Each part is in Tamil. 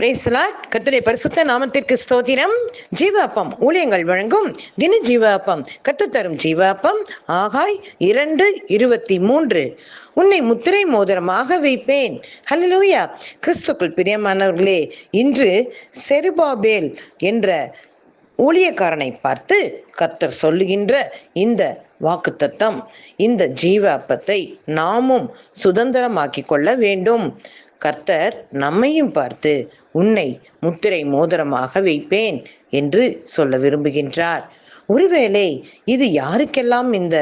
பிரேசலா கத்துடைய பரிசுத்த நாமத்திற்கு ஸ்தோத்திரம். ஜீவாப்பம் ஊழியங்கள் வழங்கும் தின ஜீவ அப்பம் கத்து தரும் ஜீவ அப்பம் ஆகாய் இரண்டு இருபத்தி மூன்று. உன்னை முத்திரை மோதிரமாக வைப்பேன். ஹalleluya கிறிஸ்துக்குள் பிரியமானவர்களே இன்று செருபாபேல் என்ற ஊழியக்காரனை பார்த்து கர்த்தர் சொல்லுகின்ற இந்த வாக்குத்தத்தம் இந்த ஜீவ அப்பத்தை நாமும் சுதந்திரமாக்கி கொள்ள வேண்டும். கர்த்தர் நம்மையும் பார்த்து உன்னை முத்திரை மோதிரமாக வைப்பேன் என்று சொல்ல விரும்புகின்றார். ஒருவேளை இது யாருக்கெல்லாம் இந்த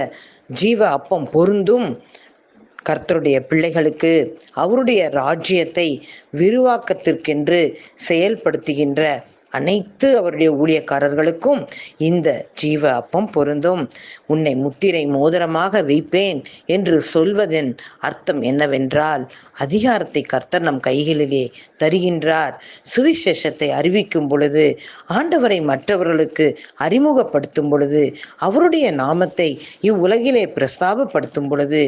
ஜீவ அப்பம் பொருந்தும்? கர்த்தருடைய பிள்ளைகளுக்கு அவருடைய ராஜ்யத்தை விரிவாக்கத்திற்கென்று செயல்படுத்துகின்ற அனைத்து அவருடைய ஊழியக்காரர்களுக்கும் இந்த ஜீவ அப்பம் பொருந்தும். உன்னை முத்திரை மோதிரமாக வைப்பேன் என்று சொல்வதன் அர்த்தம் என்னவென்றால் அதிகாரத்தை கர்த்தர் நம் கைகளிலே தருகின்றார். சுவிசேஷத்தை அறிவிக்கும் பொழுது ஆண்டவரை மற்றவர்களுக்கு அறிமுகப்படுத்தும் பொழுது அவருடைய நாமத்தை இவ்வுலகிலே பிரஸ்தாபப்படுத்தும் பொழுது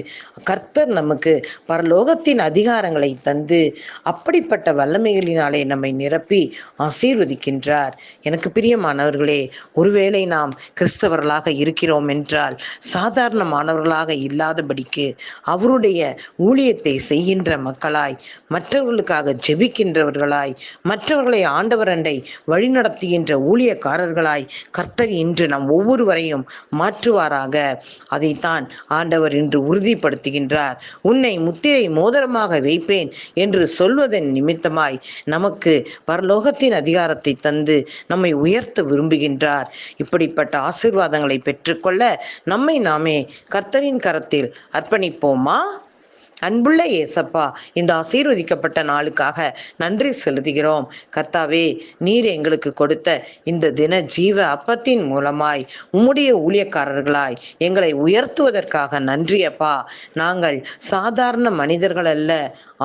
கர்த்தர் நமக்கு பரலோகத்தின் அதிகாரங்களை தந்து அப்படிப்பட்ட வல்லமைகளினாலே நம்மை நிரப்பி ஆசீர்வதிக்க இருக்கின்றார். எனக்கு பிரியமானவர்களே ஒருவேளை நாம் கிறிஸ்தவர்களாக இருக்கிறோம் என்றால் சாதாரணமானவர்களாக இல்லாதபடிக்கு அவருடைய ஊழியத்தை செய்கின்ற மக்களாய் மற்றவர்களுக்காக ஜெபிக்கின்றவர்களாய் மற்றவர்களை ஆண்டவரண்டை வழிநடத்துகின்ற ஊழியக்காரர்களாய் கர்த்தர் இன்று நம் ஒவ்வொருவரையும் மாற்றுவாராக. அதைத்தான் ஆண்டவர் இன்று உறுதிப்படுத்துகின்றார். உன்னை முத்திரை மோதிரமாக வைப்பேன் என்று சொல்வதன் நிமித்தமாய் நமக்கு பரலோகத்தின் அதிகாரத்தை தந்து நம்மை உயர்த்த விரும்புகின்றார். இப்படிப்பட்ட ஆசிர்வாதங்களை பெற்றுக்கொள்ள நம்மை நாமே கர்த்தரின் கரத்தில் அர்ப்பணிப்போமா? அன்புள்ள ஏசப்பா இந்த ஆசீர்வதிக்கப்பட்ட நாளுக்காக நன்றி செலுத்துகிறோம். கர்த்தாவே நீர் எங்களுக்கு கொடுத்த இந்த தின ஜீவ அப்பத்தின் மூலமாய் உம்முடைய ஊழியக்காரர்களாய் எங்களை உயர்த்துவதற்காக நன்றியப்பா நாங்கள் சாதாரண மனிதர்கள் அல்ல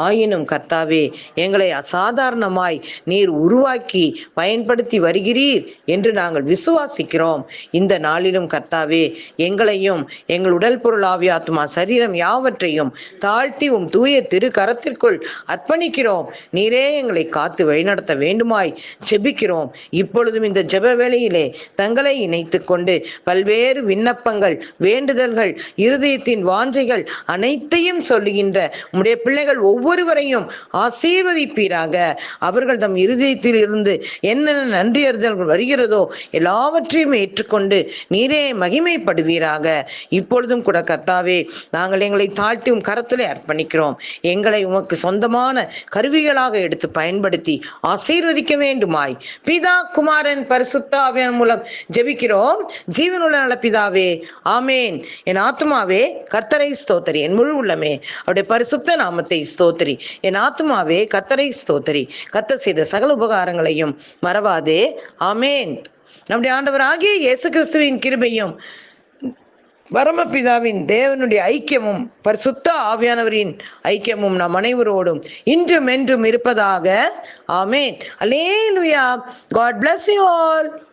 ஆயினும் கர்த்தாவே எங்களை அசாதாரணமாய் நீர் உருவாக்கி பயன்படுத்தி வருகிறீர் என்று நாங்கள் விசுவாசிக்கிறோம். இந்த நாளிலும் கர்த்தாவே எங்களையும் எங்கள் உடல் பொருள் ஆவியாத்மா சரீரம் யாவற்றையும் தாழ்த்தி உம் தூய திரு கரத்திற்குள் அர்ப்பணிக்கிறோம். நீரே எங்களை காத்து வழிநடத்த வேண்டுமாய் ஜெபிக்கிறோம் இப்பொழுதும் இந்த ஜெப வேளையிலே தங்களை இணைத்து கொண்டு பல்வேறு விண்ணப்பங்கள் வேண்டுதல்கள் இருதயத்தின் வாஞ்சைகள் அனைத்தையும் சொல்லுகின்ற உடைய பிள்ளைகள் ஒவ்வொரு ஒவ்வொருவரையும் ஆசீர்வதிப்பீராக. அவர்கள் தம் இருதயத்தில் இருந்து என்னென்ன நன்றியறிதல்கள் வருகிறதோ எல்லாவற்றையும் ஏற்றுக்கொண்டு நீரே மகிமைப்படுவீராக. இப்பொழுதும் கூட கர்த்தாவே நாங்கள் எங்களை தாழ்த்தியும் கரத்திலே அர்ப்பணிக்கிறோம். எங்களை உமக்கு சொந்தமான கருவிகளாக எடுத்து பயன்படுத்தி ஆசீர்வதிக்க வேண்டுமாய். பிதா குமாரன் பரிசுத்தாவியன் மூலம் ஜெபிக்கிறோம். ஜீவனுள்ள நல பிதாவே ஆமேன். என் ஆத்மாவே கர்த்தரை ஸ்தோத்தரி. என் முழு உள்ளமே. அவருடைய பரிசுத்த நாமத்தை ஸ்தோத்திரி. என் ஆத்மாவே கத்தரை ஸ்தோத்திரி. கத்த செய்த சகல உபகாரங்களையும் மறவாதே. ஆமேன். நம்முடைய ஆண்டவராகிய இயேசு கிறிஸ்துவின் கிருபையும் பரமபிதாவின் தேவனுடைய ஐக்கியமும் பரிசுத்த ஆவியானவரின் ஐக்கியமும் நம் அனைவரோடும் இன்றும் என்றும் இருப்பதாக. Amen. Hallelujah God bless you all